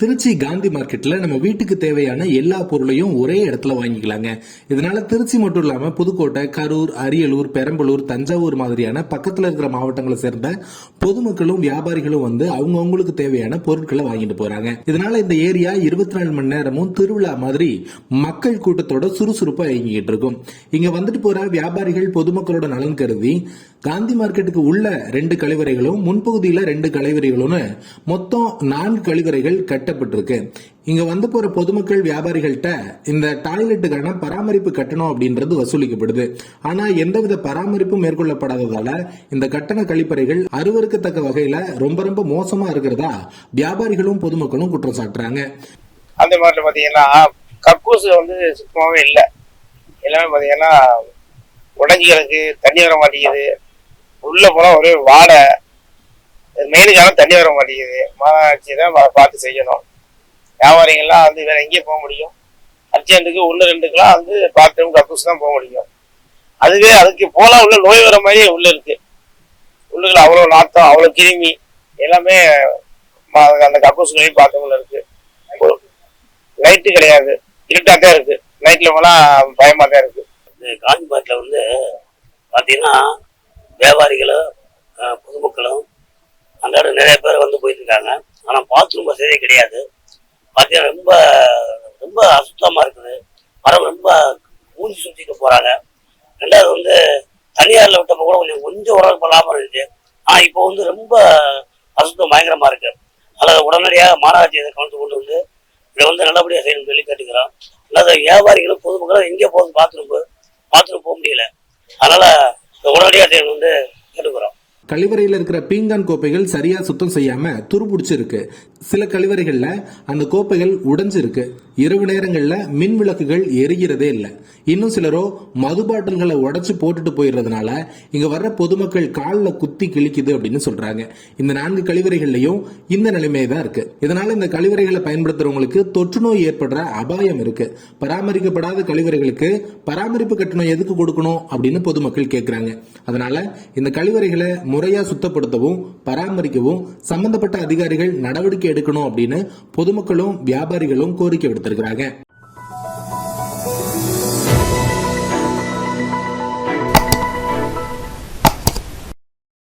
திருச்சி காந்தி மார்க்கெட்ல நம்ம வீட்டுக்கு தேவையான எல்லா பொருளையும் ஒரே இடத்துல வாங்கிக்கலாங்க. இதனால திருச்சி மட்டும் இல்லாம புதுக்கோட்டை கரூர் அரியலூர் பெரம்பலூர் தஞ்சாவூர் மாதிரியான பக்கத்துல இருக்கிற மாவட்டங்களை சேர்ந்த பொதுமக்களும் வியாபாரிகளும் வந்து அவங்கவுங்களுக்கு தேவையான பொருட்களை வாங்கிட்டு போறாங்க. இதனால இந்த ஏரியா இருபத்தி நாலு மணி நேரமும் திருவிழா மாதிரி மக்கள் கூட்டத்தோட சுறுசுறுப்பா இயங்கிட்டு இருக்கும். இங்க வந்துட்டு போற வியாபாரிகள் பொதுமக்களோட நலன் கருதி காந்தி மார்க்கெட்டுக்கு உள்ள ரெண்டு கழிவறைகளும் முன்பகுதியில ரெண்டு கழிவறைகளும்னு மொத்தம் நான்கு கழிவறைகள் கட்டப்பட்டிருக்கு. இங்க வந்து போற பொதுமக்கள் வியாபாரிகள்கிட்ட இந்த டாய்லெட்டுக்கான பராமரிப்பு கட்டணம் அப்படின்றது வசூலிக்கப்படுது. ஆனா எந்தவித பராமரிப்பும் மேற்கொள்ளப்படாததால இந்த கட்டண கழிப்பறைகள் அருவருக்கத்தக்க வகையில ரொம்ப ரொம்ப மோசமா இருக்கிறதா வியாபாரிகளும் பொதுமக்களும் குற்றம் சாட்டுறாங்க. அந்த மாதிரி பார்த்தீங்கன்னா கக்கூசு வந்து சுத்தமாவே இல்லை. எல்லாமே பார்த்தீங்கன்னா உடஞ்சி கிடக்கு தண்ணி வர மாட்டேங்குது. உள்ள போனா ஒரே வாடை மெயினுக்கான தண்ணி வர மாட்டேங்குது. மாநகராட்சி தான் பார்த்து செய்யணும். வியாபாரிகள்லாம் வந்து வேற எங்கேயும் போக முடியும். அர்ஜென்ட்டுக்கு ஒன்று ரெண்டுக்கெல்லாம் வந்து பாத்ரூம் கக்கூஸ் தான் போக முடியும். அதுவே அதுக்கு போனால் உள்ள நோய் வர மாதிரியே உள்ள இருக்கு. உள்ளுக்குள்ள அவ்வளோ நாத்தம் அவ்வளோ கிருமி எல்லாமே அந்த கக்கூஸ்களையும் பாத்ரூம்ல இருக்கு. லைட்டு கிடையாது. இருட்டாக தான் இருக்கு. நைட்ல போனால் பயமாக தான் இருக்கு. இந்த காந்தி மார்க்கெட்டில் வந்து பார்த்தீங்கன்னா வியாபாரிகளும் பொதுமக்களும் அன்றாட நிறைய பேர் வந்து போயிட்டு இருக்காங்க ஆனால் பாத்ரூம் வசதியே கிடையாது. பார்த்தீங்கன்னா ரொம்ப ரொம்ப அசுத்தமாக இருக்குது. மரம் ரொம்ப ஊஞ்சி சுற்றிட்டு போகிறாங்க ரெண்டாவது வந்து தனியாரில் விட்டப்போ கூட கொஞ்சம் கொஞ்சம் உடல் லாபம் இருந்துச்சு. ஆனால் இப்போ வந்து ரொம்ப அசுத்தம் பயங்கரமாக இருக்கு. அதில் உடனடியாக மாநகராட்சி இதை கவனத்து கொண்டு வந்து இதை வந்து நல்லபடியாக செய்யணும்னு சொல்லி கேட்டுக்கிறோம். அல்லாத வியாபாரிகளும் பொதுமக்களும் எங்கே போகுது பாத்ரூம் பாத்ரூம் போக முடியல. அதனால் உடனடியாக செய்யணும் வந்து கழிவறையில் இருக்கிற பீங்கான் கோப்பைகள் சரியா சுத்தம் செய்யாம துருபிடிச்சிருக்கு சில கழிவறைகள்ல அந்த கோப்பைகள் உடைஞ்சிருக்கு. இரவு நேரங்கள்ல மின் விளக்குகள் எரிகிறதே இல்லை. இன்னும் சிலரோ மது பாட்டில்களை உடைச்சு போட்டுட்டு போயிடுறதுனால இங்க வர்ற பொதுமக்கள் காலில் குத்தி கிழிக்குது அப்படின்னு சொல்றாங்க. இந்த நான்கு கழிவறைகள்லயும் இந்த நிலைமை தான் இருக்கு. இதனால இந்த கழிவறைகளை பயன்படுத்துறவங்களுக்கு தொற்று நோய் ஏற்படுற அபாயம் இருக்கு. பராமரிக்கப்படாத கழிவறைகளுக்கு பராமரிப்பு கட்டணம் எதுக்கு கொடுக்கணும் அப்படின்னு பொதுமக்கள் கேட்கிறாங்க அதனால இந்த கழிவறைகளை முறையா சுத்தப்படுத்தவும் பராமரிக்கவும் சம்பந்தப்பட்ட அதிகாரிகள் நடவடிக்கை எடுக்கணும் அப்படின்னு பொதுமக்களும் வியாபாரிகளும் கோரிக்கை விடுத்திருக்கிறாங்க.